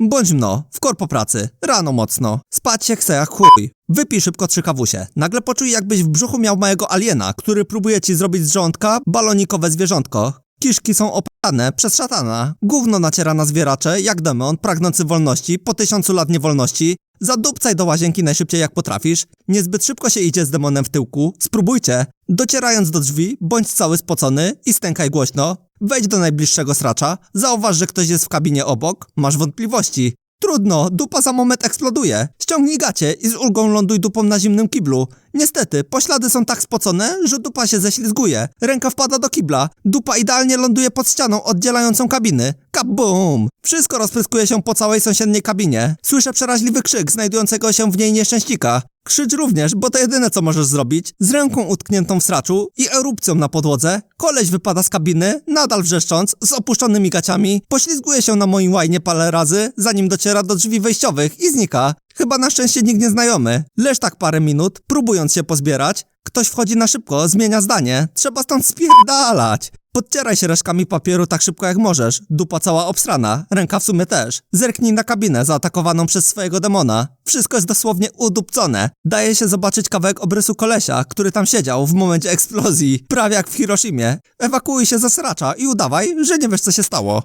Bądź mno, w korpo pracy, rano mocno, spać się chce jak chuj. Wypij szybko trzy kawusie. Nagle poczuj jakbyś w brzuchu miał małego aliena, który próbuje ci zrobić z żołądka balonikowe zwierzątko. Kiszki są opane przez szatana. Gówno naciera na zwieracze, jak demon, pragnący wolności, po tysiącu lat niewolności. Zadupcaj do łazienki najszybciej jak potrafisz. Niezbyt szybko się idzie z demonem w tyłku. Spróbujcie. Docierając do drzwi, bądź cały spocony i stękaj głośno. Wejdź do najbliższego sracza. Zauważ, że ktoś jest w kabinie obok. Masz wątpliwości. Trudno, dupa za moment eksploduje. Ściągnij gacie i z ulgą ląduj dupą na zimnym kiblu. Niestety, poślady są tak spocone, że dupa się ześlizguje. Ręka wpada do kibla. Dupa idealnie ląduje pod ścianą oddzielającą kabiny. Kabum! Wszystko rozpryskuje się po całej sąsiedniej kabinie. Słyszę przeraźliwy krzyk znajdującego się w niej nieszczęśnika. Krzycz również, bo to jedyne co możesz zrobić. Z ręką utkniętą w sraczu i erupcją na podłodze, koleś wypada z kabiny, nadal wrzeszcząc, z opuszczonymi gaciami, poślizguje się na moim łajnie parę razy, zanim dociera do drzwi wejściowych i znika. Chyba na szczęście nikt nieznajomy. Leż tak parę minut, próbując się pozbierać. Ktoś wchodzi na szybko, zmienia zdanie. Trzeba stąd spierdalać. Podcieraj się reszkami papieru tak szybko jak możesz. Dupa cała obsrana, ręka w sumie też. Zerknij na kabinę zaatakowaną przez swojego demona. Wszystko jest dosłownie udupcone. Daje się zobaczyć kawałek obrysu kolesia, który tam siedział w momencie eksplozji. Prawie jak w Hiroshimie. Ewakuuj się ze sracza i udawaj, że nie wiesz co się stało.